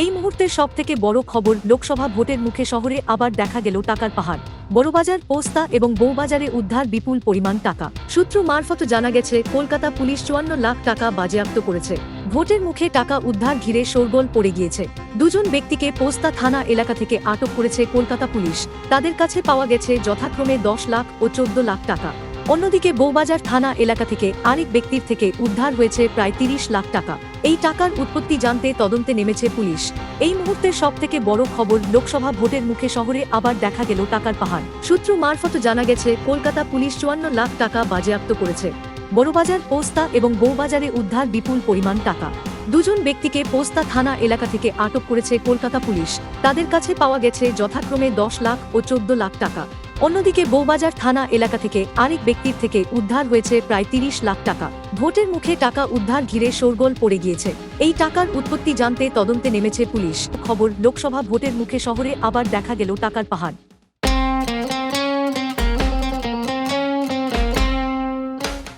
এই মুহূর্তের সব থেকে বড় খবর, লোকসভা ভোটের মুখে শহরে আবার দেখা গেল টাকার পাহাড়। বড়বাজার, পোস্তা এবং বৌবাজারে উদ্ধার বিপুল পরিমাণ টাকা। সূত্র মারফত জানা গেছে, কলকাতা পুলিশ চুয়ান্ন লাখ টাকা বাজেয়াপ্ত করেছে। ভোটের মুখে টাকা উদ্ধার ঘিরে শোরগোল পড়ে গিয়েছে। দুজন ব্যক্তিকে পোস্তা থানা এলাকা থেকে আটক করেছে কলকাতা পুলিশ। তাদের কাছে পাওয়া গেছে যথাক্রমে দশ লাখ ও চোদ্দ লাখ টাকা। অন্যদিকে বৌবাজার থানা এলাকা থেকে আরেক ব্যক্তির থেকে উদ্ধার হয়েছে প্রায় তিরিশ লাখ টাকা। এই টাকার উৎপত্তি জানতে তদন্তে নেমেছে পুলিশ। এই মুহূর্তের সব থেকে বড় খবর, লোকসভা ভোটের মুখে শহরে আবার দেখা গেল টাকার পাহাড়। সূত্র মারফত জানা গেছে, কলকাতা পুলিশ চুয়ান্ন লাখ টাকা বাজেয়াপ্ত করেছে। বড়বাজার পোস্তা এবং বৌবাজারে উদ্ধার বিপুল পরিমাণ টাকা। দুজন ব্যক্তিকে পোস্তা থানা এলাকা থেকে আটক করেছে কলকাতা পুলিশ। তাদের কাছে পাওয়া গেছে যথাক্রমে দশ লাখ ও চোদ্দ লাখ টাকা। অন্যদিকে বৌবাজার থানা এলাকা থেকে আরেক ব্যক্তির থেকে উদ্ধার হয়েছে প্রায় তিরিশ লাখ টাকা। ভোটের মুখে টাকা উদ্ধার ঘিরে শোরগোল পড়ে গিয়েছে। এই টাকার উৎপত্তি জানতে তদন্তে নেমেছে পুলিশ। খবর, লোকসভা ভোটের মুখে শহরে আবার দেখা গেল টাকার পাহাড়।